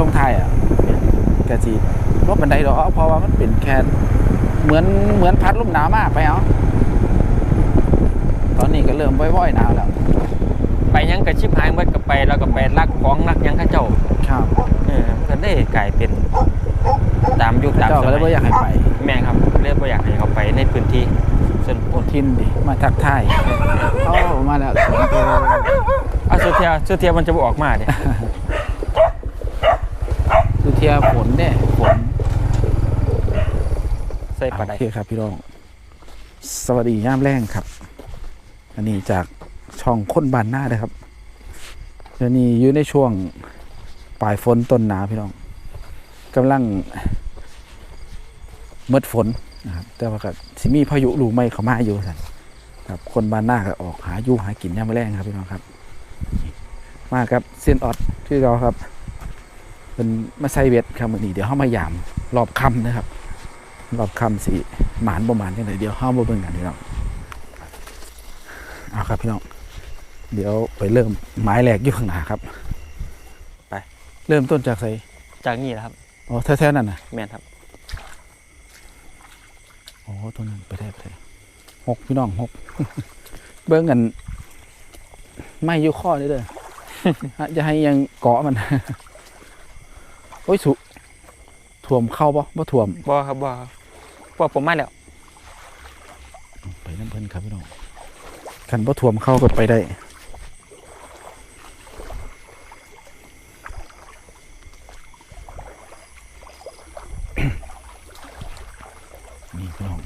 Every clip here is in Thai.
ทรงไทยอะกะจีรถบันไดดอกเพราะว่ามันเป็นแค่เหมือนเหมือนพัดลมหนาวมากไปเอาตอนนี้ก็เริ่มว่อยๆหนาวแล้วไปหยังกระชิบหายเมื่อกับไปแล้วก็ไปลักของลักหยังเข้าเจ้าครับเออก็ได้กลายเป็นตามยุคตามเจ้าสก็เลยมัว่ายอยากให้ไป แม่ครับเรียกว่าอยากให้เขาไปในพื้นที่ส่วนโอทินดิมาทักทายเอ้ามาแล้วสวนตัวอาสุเทียสุเทียมันจะบออกมาเนี่ยดูเทียฝนเนี่ยฝนใส่ปลาได้เคครับพี่น้อง สวัสดีย่ามแรงครับ อันนี้จากช่องค้นบานหน้านะครับเดี๋ยวนี้อยู่ในช่วงปลายฝนต้นหนาวพี่น้องกำลังเมดฝนนะครับแต่ว่าก็สิมีพายุลูไม่เข้ามาอยู่สันครับ คนบานหน้าก็ออกหาอยู่หากินย่ามแรงครับพี่น้องครับ มาครับเซียนออดที่เราครับ เป็นมาใส่เวทครับมือนี้เดี๋ยวเข้ามายามรอบค่ำนะครับ รอบคำสิหมานประมาณยังไงเดี๋ยวห้ามบ่เบิ่งกันพี่น้องเอาครับพี่น้องเดี๋ยวไปเริ่มไม้แหลกอยู่ข้างหน้าครับ ไป เริ่มต้นจากไสจากนี่แหละครับอ๋อแถวๆนั่นนะแม่นครับอ๋อตรงนั้นไปได้ไปได้หกพี่น้องหกเบิ่งกันไม่อยู่ข้อนี่เด้อฮะจะให้ยังเกาะมันโอ้ยสุถ่วมเข้าปะบ่ถ่วมบ่ครับบ่ครับบ่ผมมาแล้วไปน้ำเพิ่นครับพี่น้องคันบ่ถ่วมเข้าก็ไปได้นี่พี่น้อง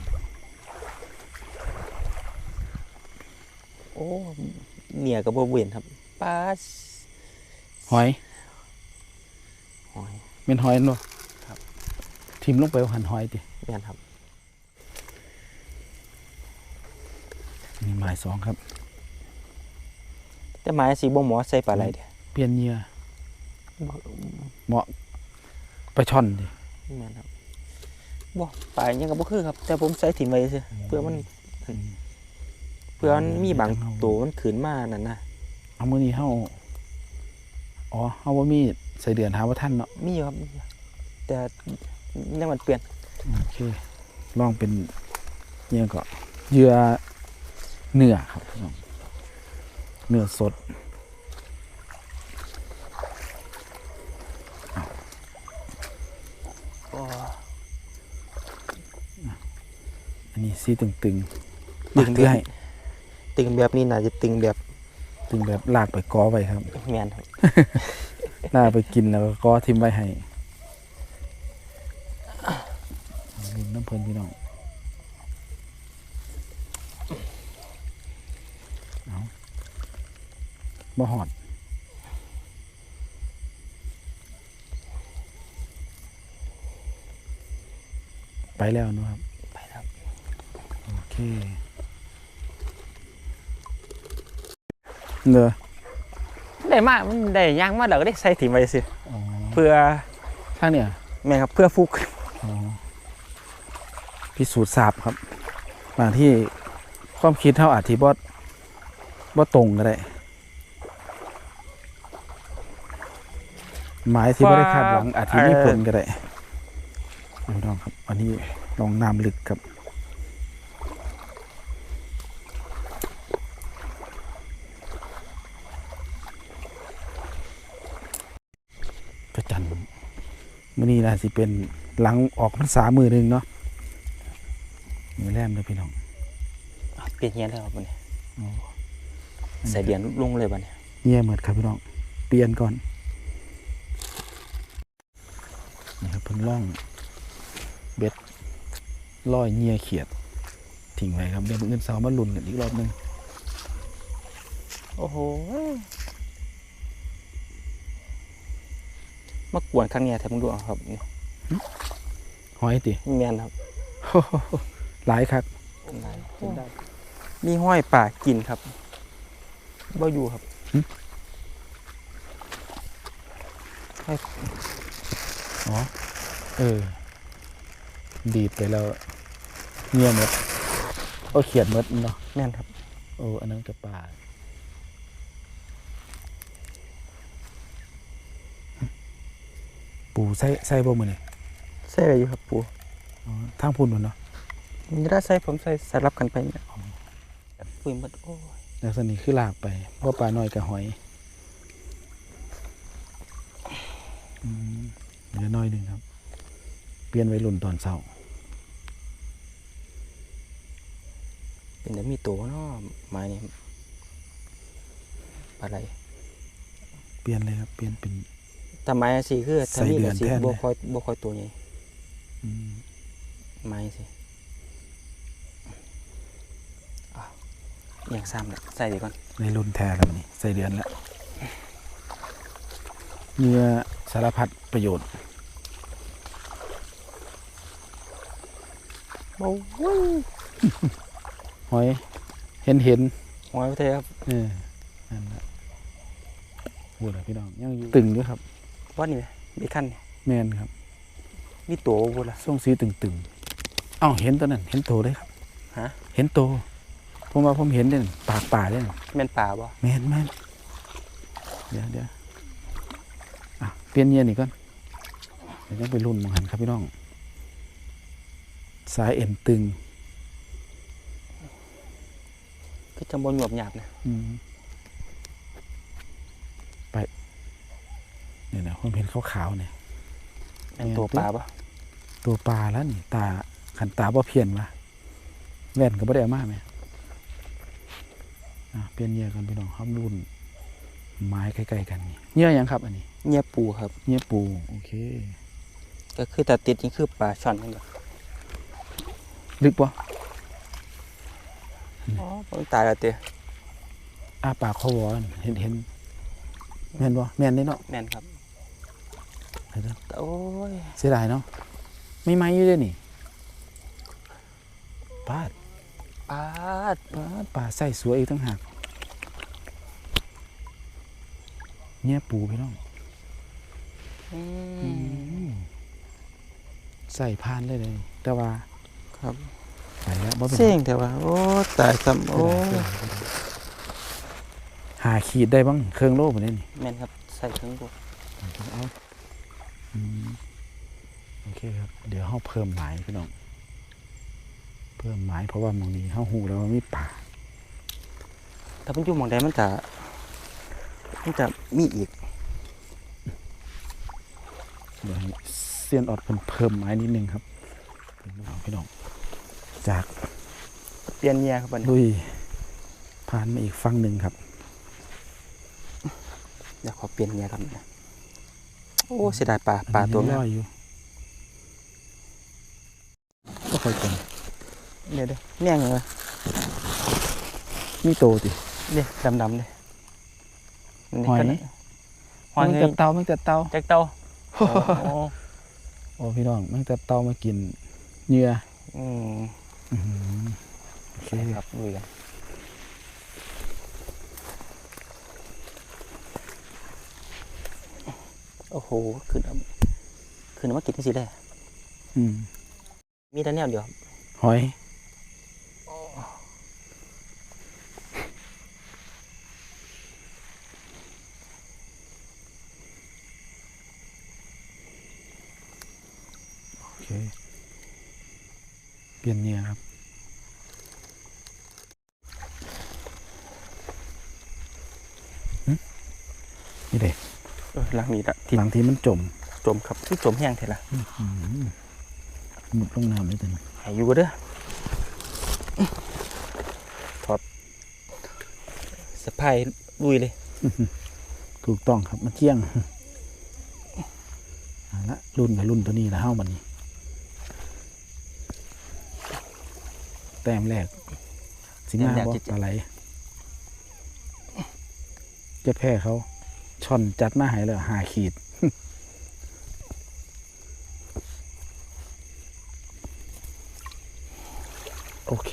โอ้เนี่ยกับบ่เวียนครับปลาหอยหอย เป็นหอยเนาะครับ ทิมลงไปเอาหันหอยติแม่นครับนี่หมายสองครับ แต่ไม้สีบ่หมอใส่ปลาอะไรเด้อเปลี่ยนเหยื่อบ่เหมาะไปช่อนดิแม่นครับบ่ปลาหยังก็บ่คือครับ แต่ผมใส่ถิ่มไว้ซื่อเพื่อมันเพื่อมันมีบางตัวมันขืนมานั่นนะเอามื้อนี้เฮา อ๋อเฮาบ่มีใส่เดือนหาว่าท่านเนาะมีอยู่ครับมีอยู่แต่ยังมันเปลี่ยนโอเคลองเป็นเหยื่อก็เหยื่อเนื้อครับพี่น้องเนื้อสดอันนี้สีตึงตึงๆตึงตึงให้ตึงแบบนี้น่าจะตึงแบบ ตึงแบบลากไปกอไว้ครับ แม่นครับลากไปกินแล้วก็กอทิมไว้ให้ลืมน้ำเพลินพี่น้องเอาบ่หอดไปแล้วเนอะครับ ไปครับโอเค เนอะได้มามันได้ย่างมาแล้วก็ได้ใส่ถิ่มไว้สิอ๋อเพื่อข้างเนี่ยแม่นครับเพื่อฟุกอ๋อพิสูจน์ทราบครับบางที่ความคิดเท่าอาจที่บอบ่ตรงก็ได้หมายที่ไม่ได้คาดหวังอาจที่มีผลก็ได้พี่น้องครับ อันนี้ลองน้ำลึกครับ พระจันทร์ มื่อนี้นะสิเป็นหลังออกพรรษามือหนึ่งเนาะมือแรมเลยพี่น้องเปลี่ยนเฮียนแล้วครับบัดนี้โอ้ใส่เดียนลงเลยบัดนี้เงียเหมือนครับพี่น้อง เปลี่ยนก่อนนี่ครับเพิ่นล่องเบ็ดล่อยเงียเขียดทิ้งไว้ครับเดี๋ยวเงินเสาร์มาลุ่นกันอีกรอบหนึงโอ้โห มากวนครั้งเนี้ยแทบมึงดูเอาครับหอยติแม่นครับหลายครับมีห้อยป่ากินครับบ่อยู่ครับอ๋อเออ ดีดไปแล้วเงียหมดโอ้เขียดหมดเนาะแม่นครับ โอ้อันนั้นกับป่า ปูใส่ใส่บ่มื้อนี่ใส่อะไรอยู่ครับปูอ๋อทางพุ่นพุ่นเนาะนี่ถ้าใส่ผมใส่สลับกันไปเนี่ยปุยหมดโอ้ยลักษณะนี้คือลากไปบ่ปลาน้อยกับหอยอืมเหลือน้อยหนึงครับ เปลี่ยนไว้รุ่นตอนเช้าเป็นแต่มีตัวเนาะไม้นี่ปลาไหลเปลี่ยนเลยครับ เปลี่ยนเป็น แต่ไม้สิคือถ้ามีใส่เดืก็อนสิแทนเลยบ่ค่อยบ่ค่อยตัวใหญ่อืมไม้สิอ้าวอย่างซ้ำละใส่ดีก่อนในรุ่นแท้แล้วนี่ใส่เดือนแล้วเนื้อสารพัดประโยชน์โอ้ยหอย เห็นเห็นหอยประเทศครับเออนั่นแหละพูดเลยพี่น้องยังอยู่ตึงด้วยครับ ว่านี่ไหมมีขั้นนี่แม่นครับ มีตัวบ่ล่ะส่งสีตึงตึงๆเอ้าเห็นตัวนั้น เห็นโตเลยครับฮะ เห็นโตผมว่าผมเห็นเด่นปากป่าเด่นแม่นป่าบ่แม่นแม่นเดี๋ยวเดี๋ยวอะเปลี่ยนเงียนอีกก่อนเดี๋ยวจะไปรุ่นมังหันครับพี่น้อง สายเอ็นตึง คือจังบ่หยวบหยาบนะ อืมไปเนี่ยนะ ผมเห็นขาวๆเนี่ยแม่นตัวป่าบ่ตัวปลาแล้วนี่ตาขันตาบ่เพี้ยนวะแว่นก็บ่ได้เอามาไหมอะเปลี่ยนเหยื่อกันพี่น้องห้ามรุ่น ไม้ใกล้ๆกันนี่เหยื่อหยังครับ อันนี้เงียบปูครับเหยื่อปูโอเค ก็คือแต่ติดนี่คือปลาช่อนนั่นแหละลึกปะอ๋อมันตายแล้วเตะอ้าปากเขาวอนเห็นเห็นแม่นบ่แม่นได้เนาะแม่นครับเห็นเด้อ โอ้ยเสียดายเนาะไม่ไม้อยู่เลยนี่ปาดปลาดปาดปลาใส่สวยอีกตั้งหากเนี่ยปูพี่น้องอือืมมใส่พานได้เลย แต่ว่าครับไปแล้วบ่เป็นเสี่ยงแต่ว่าโอ้ตายครับโอ้หาขีดได้บ้างเครื่องโล่บ่ได้นี่แม่นครับ ใส่ถึงกูเอาอืม โอเคครับ เดี๋ยวเฮาเพิ่มหมายพี่น้อง เพิ่มหมายเพราะว่าหมองนี้เฮาฮู้แล้วว่ามีป่าถ้ามันอยู่หมองใดมันจะมันจะมีอีกเดี๋ยวให้เซียนออดเพิ่มเพิ่มไม้นิดนึงครับเอาพี่น้องจากเปลี่ยนเมียครับบัดนี้ลุยผ่านมาอีกฝั่งหนึ่งครับเดี๋ยวขอเปลี่ยนเมียครับนะ โอ้เสียดายปลาปลาตัวอันแม่นี้ยังลอยอยู่ก็ค่อยเป็นเดี๋ยวเดี๋ยวแม่งเลยมีโตติเดี๋ยวดำดำๆเลยหอยก็ได้หอยมันเงจะยเตามันจะเตาจากเตาโอ้โหโอ้พี่น้องมันจะเตามากินเหยื่ออืมอื้อหือโอเคครับลุยกัน โอ้โหขึ้นเอาขึ้นเอามากินที่สิได้อืมมีแต่แนวเดียวครับหอยโอเค เปลี่ยนเหยื่อครับ นี่เด็ก เออหลั งนี้ละที่หลังที่มันจมจมครับที่จมแห้งเถอะละหมุดลงน้ำเลยจังให้อยู่เด้อถอดสะพายลุยเลย ถูกต้องครับมันเที่ยงเอาละรุ่นกับรุ่นตัวนี้ละเฮ้ามันนี้ แต้มแรก สิมาบ่ปลาไหลจะแพ้เขา ช่อนจัดมาให้เลยหาขีด โอเค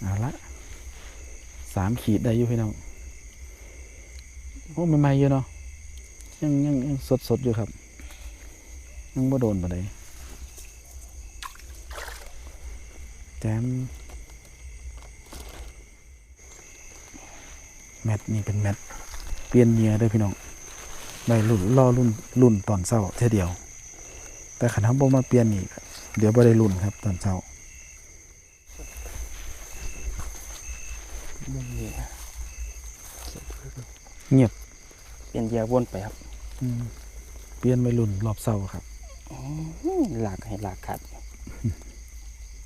เอาละสามขีดได้อยู่พี่น้อง โอ้ใหม่ๆอยู่เนาะยังยังยังสดสดอยู่ครับ ยังบ่โดนปานใดแจม มทนี่เป็นแมทเปลี่ยนเหยื่อเด้วยพี่น้องได้รุ่นรอรุ่นรุ่นตอนเช้าเท่าเดียว แต่ขันทำบ่มาเปลี่ยนอีกเดี๋ยวบ่ได้รุ่นครับตอนเช้ามุมนี้เงียบเปลี่ยนเหยื่อวนไปครับอืมเปลี่ยนไปรุ่นรอบเช้าครับหลากให้หลากขาด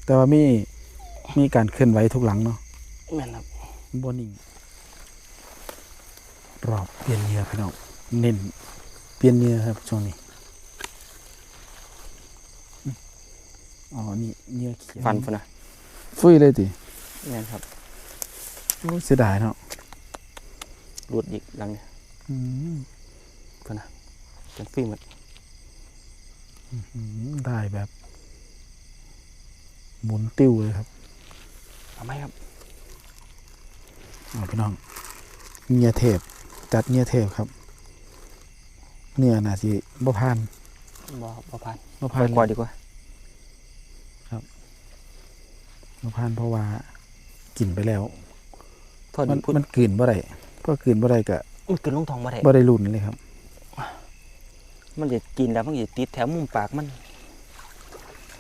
แต่ว่ามีมีการเคลื่อนไหวทุกหลังเนาะแม่นครับบ่นิ่ง รอบเปลี่ยนเหยื่อพี่น้องเน้นเปลี่ยนเหยื่อครับช่วงนี้อืมอ๋อนี่เหยื่อเขียวฟันพุ่นนะฟุยเลยติแม่นครับโอ้ยเสียดายเนาะหลุดอีกหลังเนี่ยอืมพุ่นนะจนฟิล์มหมดอืมได้แบบ หมุนติ้วเลยครับ เอาไหมครับเอาพี่น้องเงียเทพ จัดเงียเทพครับ เนื้อน่าสิบ่พานบ่บ่ผ่านบ่ไปพานก่อนดีกว่าบ่พานเพราะว่ากินไปแล้วทอดมันพูดมันกลืนบ่ได้เพราะกลืนบ่ได้ก็มันกินลงท้องบ่ได้บ่ได้รุ่นเลยครับ มันจะกินแล้วมันจะติดแถวมุมปากมัน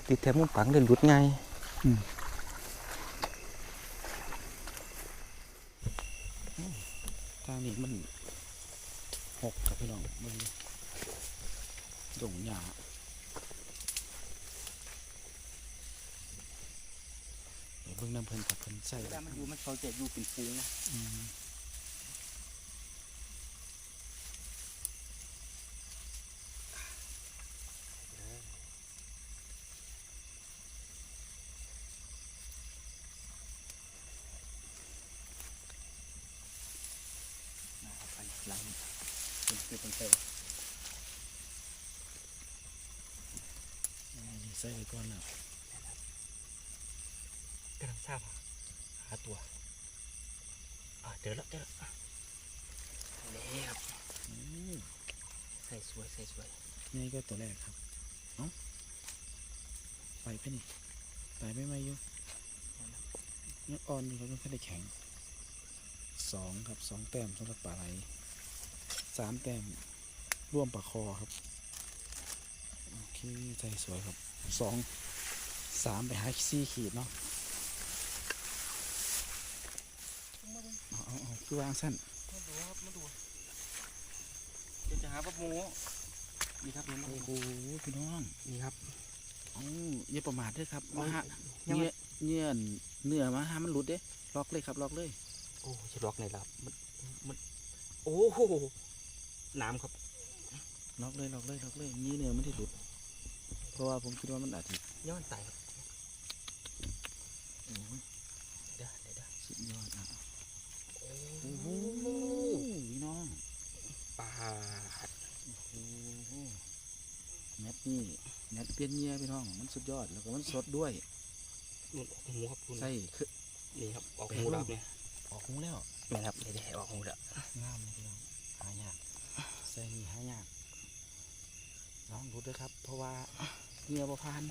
ติดแถวมุมปากเลยหลุดง่ายทางนี้มัน หกครับพี่น้องมึงดงหญ้าเดี๋ยวเบิ่งน้ำเพิ่นกับเพิ่นใส่เวลามันอยู่มันเขาจะอยู่เป็นฟูงนะ อืม นะครับอันหลังเป็นคือเป็นเตย อันนี้ใส่ไว้ก่อนแล้ว กำลังทราบหาตัวอ่าเจอแล้วเจอแล้วอะนี่ครับอืมใส่สวยใส่สวยนี่ก็ตัวแรกครับเอ้าไปไปนี่ตายไม่ไหมอยุยังอ่อนอยู่ครับยังไม่ได้แข็งสองครับสองแต้มสำหรับปลาไหลสามแต้มร่วมปลาคอครับโอเคใจสวยครับสองสามไปหาซี่ขีดเนาะเอาเอาเอา คือวางสั้นมาดูครับมาดูเดี๋ยวจะหาปลาหมูนี่ครับเห็นไหมโอ้โหพี่น้องนี่ครับเอ้าอย่าประมาทเด้วยครับมาฮะยังเนื้ไงอเนื้อเนื้อมาหามันหลุดเด้ล็อกเลยครับล็อกเลยโอ้จะล็อกไหนล่ะครับมันมันโอ้โหน้ำครับล็อกเลยล็อกเลยล็อกเลยงี้เนื้อไม่ได้หลุดเพราะว่าผมคิดว่ามันอาจจะย้อนไตครับ โอ้ย เดี๋ยวเดี๋ยวเดี๋ยว สุดยอดอะ โอ้ โอ้โหพี่น้อง ปลา โอ้โห แมทนี่แมทเปลี่ยนเนื้อพี่น้องมันสุดยอดแล้วก็มันสดด้วยหนุนออกหูครับคุณใส่คือนี่ครับออกหูแล้วครับเนี่ยออกหูแล้วแม่นครับเดี๋ยวเดี๋ยวออกหูแล้วงามเลยพี่น้องหายากใส่นี่หายากน้องรู้ด้วยครับ เพราะว่าเนื้อบ่พาน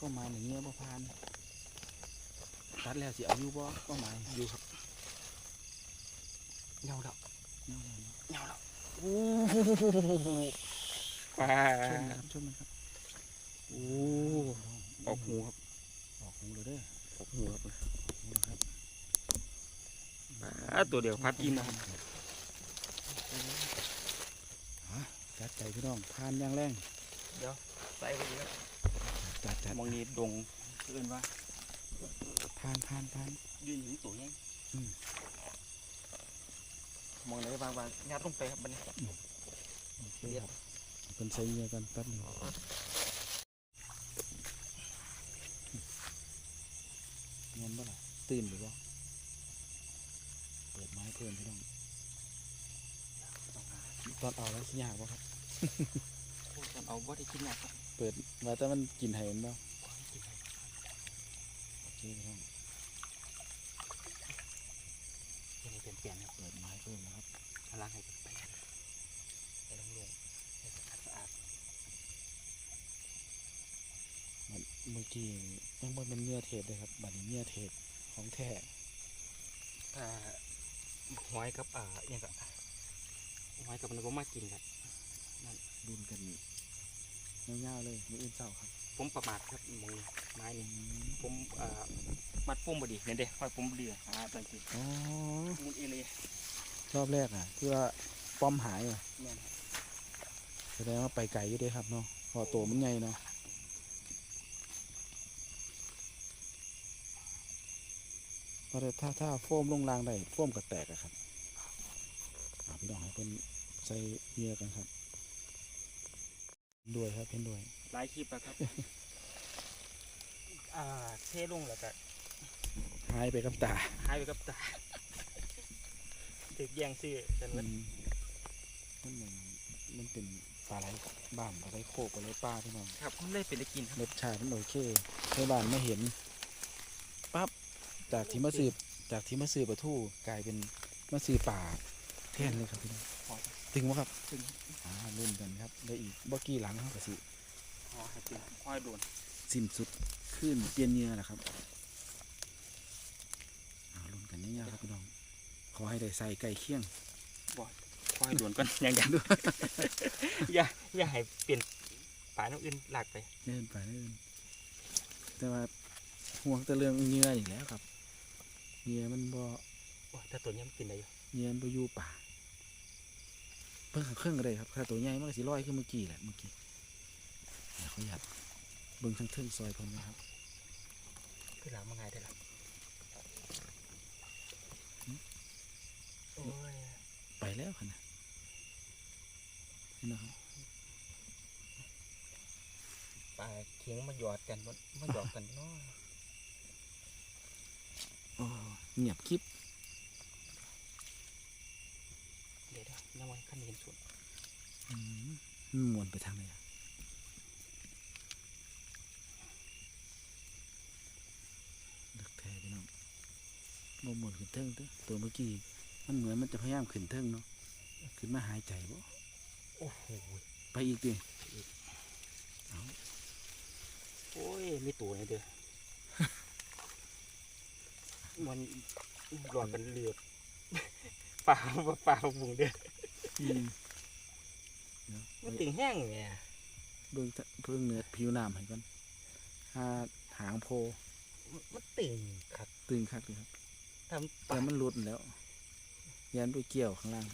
ก็หมายถึงเนื้อบ่พานตัดแล้วสิเอาอยู่บ่ก็หมายอยู่ครับเงาแล้วเงาแล้วเนาะเงาแล้วโอ้ ปลาชมนะครับชมนะครับโอ้ออกหูครับออกหูเลยเด้อออกหูครับออกหูนะครับปลาตัวเดียวพัดอิ่มนะครับฮะจัดใจพี่น้องพานอย่างแรงเดี๋ยวใส่ไปดีครับจัดจัดมองนี้ดงเกินว่าพานพานพานยืนอยู่ตัวยังอืมมองไหนวางวางงัดลงไปครับบัดนี้โอเคครับ เป็นใส่เงียกันแป๊บนึงเงินบ่ล่ะตื่นหรือว่าเปิดไม้เพิ่มพี่น้องตอนเอาแล้วสิยากบ่ครับโอ้ยเอาว่าได้กินนะครับเปิดว่าแต่มันกินไห้มันบ่โอเคพี่น้องเปลี่ยนเปลี่ยนครับ เปิดไม้เพิ่มนะครับ เอาล้างให้ไปให้ลงลงให้สะอาดสะอาด มันเมื่อ กี้ยังบ่เป็นเนื้อเทปเลยครับบัดนี้เนื้อเทปของแท้อ่าหอยกับอ่าเนี่ยกับหอยกับมันผมมากินครับดุนกันยาวๆเลยมืออื่นเศร้าครับ ผมประมาทครับมองไม้นี่ผมเอ่อมัดปุ่มบดีเนี่ยเด้หอยปุ่มเรือหาตังทีอ๋อมุนเอเลยรอบแรกอะที่ว่าป้อมหายอะแม่นแสดงว่าไปไกลอยู่เด้ครับเนาะพอตัวมันใหญ่เนาะ เพราะถ้าถ้าโฟมลงรางได้โฟมก็แตกอะครับอ่าพี่น้องให้เพิ่นใส่เหยื่อกันครับเห็นด้วยครับเห็นด้วยหลายคลิปแล้วครับอ่าเทลงแล้วก็หายไปกับตาหายไปกับตาถึกแย่งซื้อกันมัเว้ยนมันเหมือนมันเป็นปลาไหลบ้านปลาไหลโคกปลาไหลป้าพี่น้องครับผมเลยเป็นได้กินครับรสชาติมันโอเคในบ้านไม่เห็นปั๊บ จากที่มาสืบจากที่มาสืบปลาทูกลายเป็นมาสืบป่าแทนเลยครับพี่น้องพอถึงวะครับถึงอ่ารุ่นกันครับได้อีกบ่กี่หลังเขาก็สิพอให้กินหอยโดนสิ้นสุดขึ้นเปลี่ยนเหงื่อแหละครับอ่ารุ่นกันยาวๆครับพี่น้องขอให้ได้ใส่ไก่เคี่ยงหอยโดนก่อนอย่างเดียวอย่าอย่าให้เปลี่ยนปลาน้ำอื่นหลากไปเดินไปเดินแต่ว่าห่วงแต่เรื่องเหงื่ออีกแล้วครับ เหงื่อมันบ่โอ้ยแต่ตัวนี้มันกินได้อยู่เหงื่อมันบ่อยู่ป่าเพิ่งเครื่องก็ได้ครับถ้าตัวใหญ่มันก็สิลอยขึ้นเมื่อกี้แหละเมื่อกี้เดี๋ยวเขาอยากเบิ่งทั้งเทิงซอยเพิ่นนะครับคือหลังมาไงได้ล่ะโอ้ยไปแล้วค่ะนะนี่นะครับปลาเคียงมาหยอดกันบ่มาหยอดกันเนาะโอ้ เงียบคลิปเดี๋ยวเดี๋ยวยังไงขั้นเห็นสุดอืมมันมวนไปทางไหนอะดึกแท้พี่น้องบ่มวนขึ้นเทิงเด้อตัวเมื่อกี้มันเหมือนมันจะพยายามขึ้นเทิงเนาะขึ้นมาหายใจบ่โอ้โหไปอีกดิโอ้ยมีตัวนี่เด้อ มันหลอดกันเลือดปลาปลาบุงเด้ออืมเดี๋ยวมันติ่งแห้งแหม่เบิ่งจะเบิ่งเนื้อผิวน้ำให้ก่อนถ้าหางโพ มันติ่งครับตึงคักเลยครับทำปแต่ลามันหลุดแล้ว ยันไปเกี่ยวข้างล่าง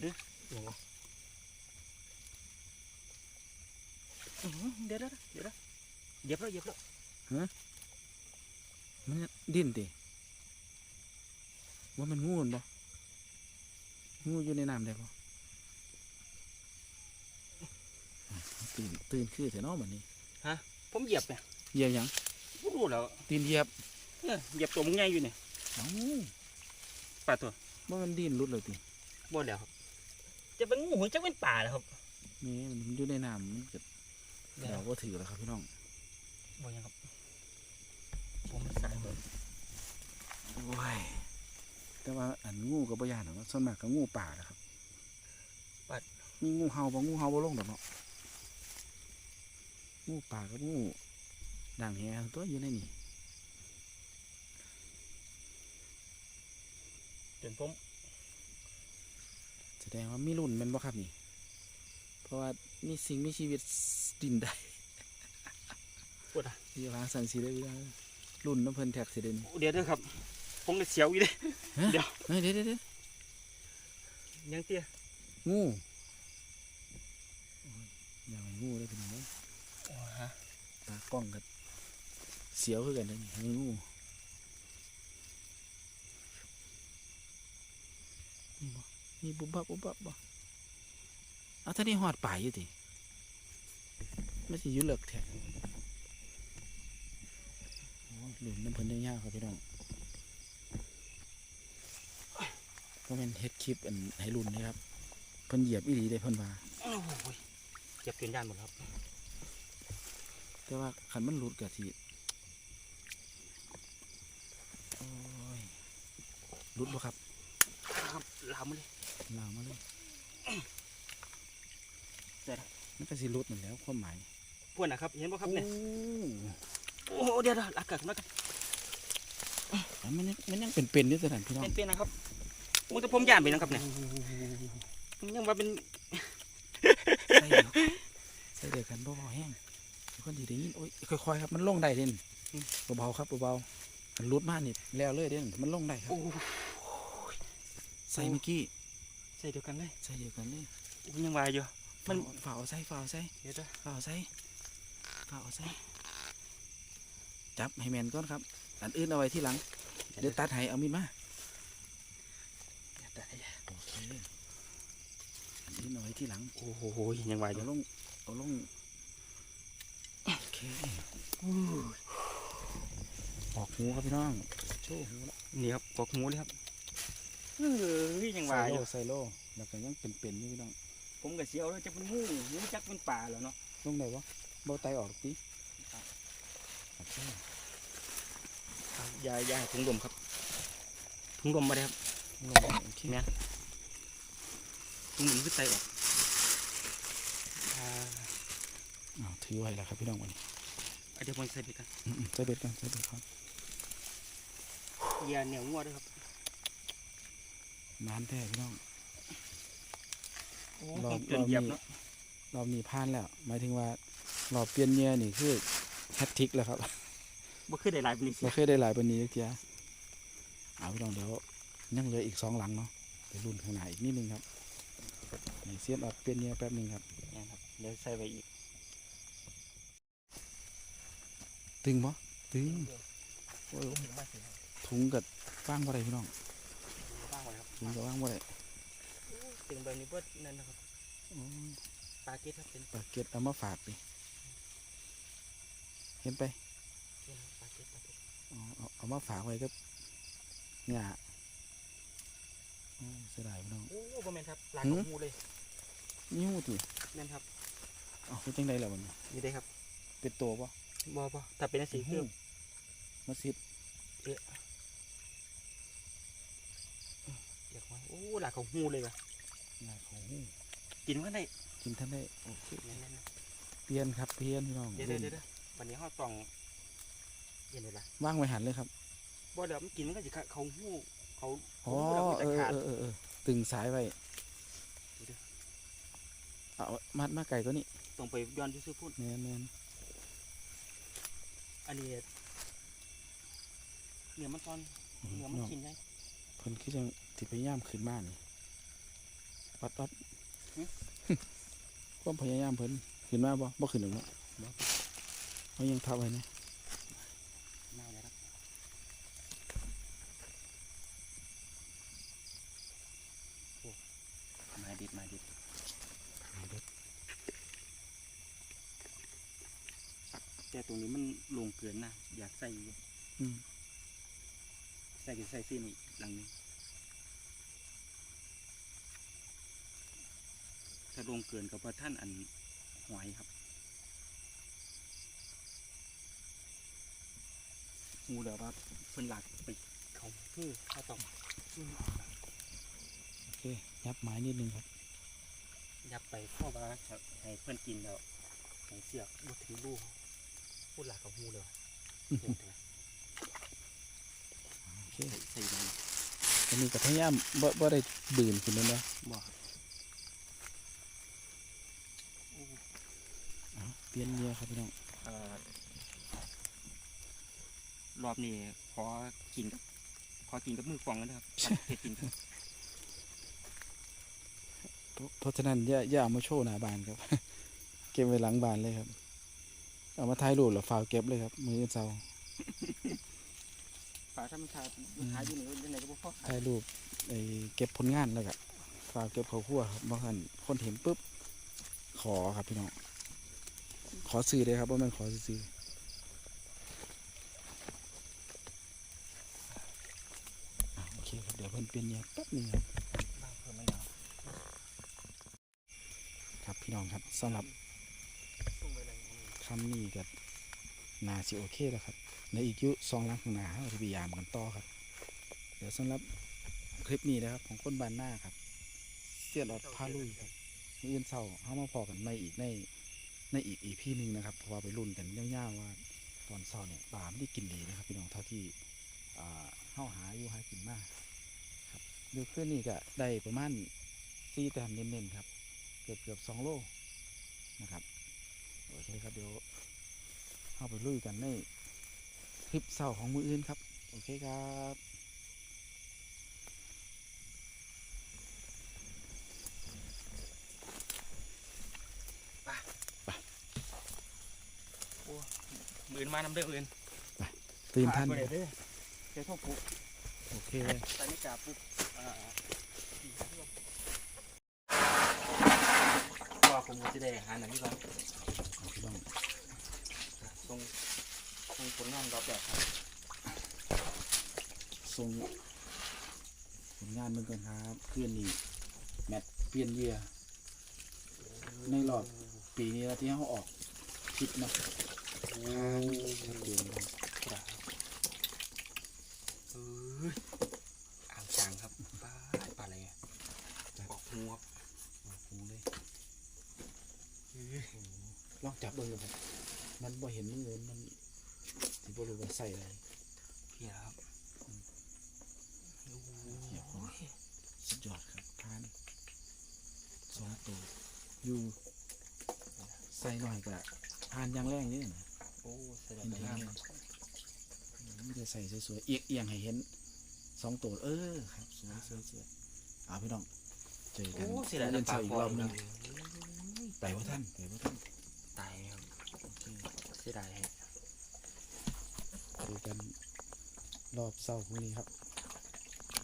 อย่างวะอื้อหือเดี๋ยวเดี๋ยวเดี๋ยวเดี๋ยวเหยียบแล้วเหยียบแล้วมันดิ้นติ ว่ามันงูนบ่งูอยู่ในน้ำได้บ่ตื่นตื่นคือแต่นอบัดนี้ผมเหยียบเนี่ยเหยียบหยังผมรู้แล้วตีนเหยียบเออเหยียบตัวมึงใหญ่อยู่เนี่ยเอ้าปลาตัวว่ามันดิ้นหลุดเลยติบ่แล้วครับ จะเป็นงูหรือจะเป็นป่าแล้วครับนี่มันอยู่ในน้ำมันก็เดี๋ยวเราก็ถือแล้วครับพี่น้องบ่ยังครับผมสายเบิดโอ้ย แต่ว่าอันงูกับปยานหรอกเนาะส่วนมากก็งูป่าแหละครับมีงูเห่าบ่งูเห่าบ่ลงดอกเนาะงูป่ากับงูด่างแหตัวอยู่ในนี่จนผมแสดงว่ามีรุ่นแมันบ่ครับนี่ เพราะว่ามีสิ่งมีชีวิตดินได้ปวดอะที่วางสันสีได้ไม่ได้รุ่นน้ำเพลินแท็กสิเดนเดี๋ยวเด้อครับ ผมเลยเสียวอยู่เด้เดี๋ยวเฮ้ยเดี๋ยวเดี๋ยวเดี๋ยวยังเตี้ยงูโอ้ยอย่าไปงูได้เป็นไงโอ้ฮะตากล้องกันเสียวคือกันนะนี่ให้งูนี่บ่นี่บุบบับบุบบับบ่เอาท่านี่หอดป่ายอยู่ติไม่ใช่อยู่เลิกแท้โอ้ยหลุมน้ำเพลินได้ยากครับพี่น้อง ก็เป็นเฮ็ดคลิปอันให้รุ่นนะครับเพิ่นเหยียบอีหลีได้เพิ่นว่าโอ้โหเจ็บจนย่านหมดครับ แต่ว่าขันมันหลุดกะทีโอ้ยหลุดบ่ครับครับลามมาเลยลาวมาเลยเดี๋ยวนะมันก็สิหลุดนั่นแหล้วความหมายพวกนะครับ เห็นป่ะครับเนี่ยโอ้โอ้โหเดี๋ยวเดี๋ยวอากาศมากันอันมันยังมันยังเป็นๆอยู่สถานพี่น้องเป็นๆนะครับ โอ้แต่ผมย่านไปนะครับเนี่ยยังว่าเป็นใส่เดียวใส่เดียวกันเบาๆแห้งทุกคนดีได้ยินโอ้ยค่อยๆครับมันลงได้เด่นเบาๆครับเบาๆมันรุดมากนี่แล้วเลยเด่นมันลงได้ครับโอ้ใส่เมื่อกี้ใส่เดียวกันเลยใส่เดียวกันเลยโอ้ยังว่าอยู่มัมันนฝ่าเอาใส่ฝ่าเอาใส่เดี๋ยวเด้อฝ่าเอาใส่ฝ่าเอาใส่จับให้แมนก่อนครับ อันอื่นเอาไว้ที่หลัง เดี๋ยวตัดให้เอามีดมา เดี๋ยวเด้อ โอเคอันอื่นเอาไว้ ที่หลัง โอ้โหยังว่าอเอายู่ลงเอาลงโอเคออกหูครับพี่น้องโชว์หูละนี่ครับกอกหมูเลยครับเออยังว่าใส่อโลยู่ใส่โลแล้วก็ยังเป็นๆอยู่พี่น้อง ผมก็เสียวแล้วจะเป็นงูงูจักเป็นป่าแล้วเนาะลงได้ปะเบาไตออกดิโอเคยายาถุงลมครับถุงลมมาเลยครับลงได้โอเคแม่นถุงลมคือไตออก อ่าอ้าวถือไว้แล้วครับพี่น้องวันนี้เอาเดี๋ยวผมใส่ไปกันอืมๆใส่เบ็ดกันใส่เบ็ดครับยาเหนียวงัวด้วยครับนานแท้พี่น้องโอ้รอบจนเหยียบเนาะรอบนี้ผ่านแล้วหมายถึงว่ารอบเปลี่ยนเนียนี่คือแฮตทริกแล้วครับบ่คือได้หลายปานนี้สิเราเคยได้หลายปานนี้เทียเอาพี่น้องเดี๋ยวยังเหลืออีกสองหลังเนาะไปรุ่นข้างหน้าอีกนิดนึงครับในเสียนออกเปลี่ยนเนียแป๊บหนึงครับ เนี่ยครับเดี๋ยวใส่ไปอีก ตึงปะตึงโอ้ยถึงมาสิถุงกับว่างบ่ได้พี่น้องบ้างไว้ครับถุงกับว่างบ่ได้ถึงแบบนี้เบิดนั่นนะครับโอ้ยปลาเก็ตครับเป็นปลาเก็ดเอามาฝากดิเห็นไปปลาเก็ตปลาเก็ตอ๋อเอาเอามาฝากไว้ก็เนี่ยโอ้ยเสียดายพี่น้องโอ้บ่แม่นครับปลาหืกมระหูเลยนิ้วติแม่นครับ เอ๋อเป็นจังไดล่ะมันนี่ได้ครับเป็นตัวปะบ่บ่ถ้าเป็นสีคือมาซิดเดี๋ยวก่อนโอ้หลากของหูเลยว่ะนายของหูกินมันได้กินท่านได้โอเคนั่นๆเปลี่ยนครับเปลี่ยนพี่น้องๆเดี๋ยวเล่นเดี๋ยวเดี๋ยววันนี้เฮาต้องเย็นเลยล่ะว่างไว้หันเลยครับบ่เดี๋ยวมันกินมันก็สิเขาหูเขาอ๋อเขาหูเอแล้วมันจะอขาดเออเออเออตึงสายไว้เดี๋ยว เอามัดมาไก่ตัวนี้ต้องไปย้อนที่ซื้อพูดแมนแมนอันนี้เนื้อมันตอนอืมเนื้อพี่มันน้องกินได้เพิ่นคือจังสิพยายามขึ้นมานี่ปัดปัดหึความพยายามเพิ่นขึ้นมาบ่บ่ขึ้นหรอกเนาะเขายังทับไว้นะ น่าเลยครับโอ้มาดิดมาดิดแต่ตรงนี้มันลง เกินนะอยากใส่อยู่อืมใส่กันใส่ซีนอีกหลังหนึงถ้าลงเกินกับว่าท่านอันหวยครับงูเดี๋ยวว่าเพิ่นหลักไปเขาคือเขาต้องโอเคยับไม้นิดนึงครับ ยับไปเข้ามาให้เพื่อนกินแล้วให้เสียบบ่ถึงลูก พูดหลักกับงูเลยว่ะเดี๋ยวเดี๋ยวโอเคใส่ใส่มันอันนี้ก็พยายามบ่บ่ได้ดื่นขึ้นเลยนะบ่ครับโอ้เอาเปลี่ยนเนียครับพี่น้องเอ่อรอบนี้ขอกินกับขอกินกับมือฟองกันนะครับเผ็ดกินครับเพราะเพราะฉะนั้นอย่าอย่าเอามาโชว์หน้าบ้านครับ เก็บไว้หลังบ้านเลยครับ เอามาถ่ายรูปแล้วฝากเก็บเลยครับ มืออนเสาร์ปลาธรรมชาติมันหาอยู่ไหนยังไงก็บ่พอขายถ่ายรูปไอ้เก็บผลงานแล้วก็ฝากเก็บข้าวคั่วครับบางท่านคนเห็นปุ๊บขอครับพี่น้องขอซื้อเลยครับว่ามันขอซื้ออะโอเคครับเดี๋ยวเพิ่นเปลี่ยนเนียแป๊บหนึงครับบางเพิ่มไม่เอาครับพี่น้องครับสำหรับส่งไปเลย คำนี้ก็น่าสิโอเคแล้วครับในอีกยุสองหลังข้างหน้าเราจะพยายามกันต่อครับ เดี๋ยวสำหรับคลิปนี้นะครับ ของคนบ้านหน้าครับ เสียนอดพาลุยครับมื้ออื่นเศร้าเขามาพอกันในอีกในในอีกอีพีหนึ่งนะครับเพราะว่าไปรุ่นกันย่าวๆว่าตอนเศร้าเนี่ยปลาไม่ได้กินดีนะครับ พี่น้องเท่าที่อ่าเข้าหาอยู่หากินมากครับดี๋ยวคืนนี้ก็ได้ประมาณซีแต้มเน้นๆครับ เกือบเกือบสองโลนะครับ โอเคครับเดี๋ยวเข้าไปลุยกันในคลิปเศร้าของมืออื่นครับ โอเคครับมือนมานำเด้ออื่นตื่นทันเด้อเดี๋ยวโทษปุ๊บโอเคตอนนี้กาปุ๊บอ่าว่าผมจะได้หาหนังที่ก่อนเอาพี่น้อง ตรงตรงผลงานรอบแบบครับส่งผลงานมึงก่อนครับคืนนี้แมตช์เปลี่ยนเหยื่อในรอบปีนี้แล้วที่เขาออกคลิปเนาะทางชัดเจนครับครับเอ้ยอ่างจางครับปลาปลาอะไรอะออกงูครับโอ้โหเลยลองจับเบิ่งดูครับ มันบ่เห็นมือมันที่บ่รู้ว่าใส่อะไรเพียครับโอ้เหี้ยคนยสุดยอดครับทานสองตัวอยู่ใส่หน่อยก็ทานอยางแรงนี่นะโอ้แสดเห็งนไปเห็นงามเลยไม่ได้ใส่สวยๆเอียงเอียงๆให้เห็นสองตัวเออครับสวยสวยสวยเอาพี่น้องเจอกันโอ้เสียดายเล่แต่นปลาเสาอีกปล่รออยบหนึงเลยไปว่าท่านไปว่าท่าน ตายครับ โอเค เสียดายฮะ เจอกัน รอบเสาร์พรุ่งนี้ครับ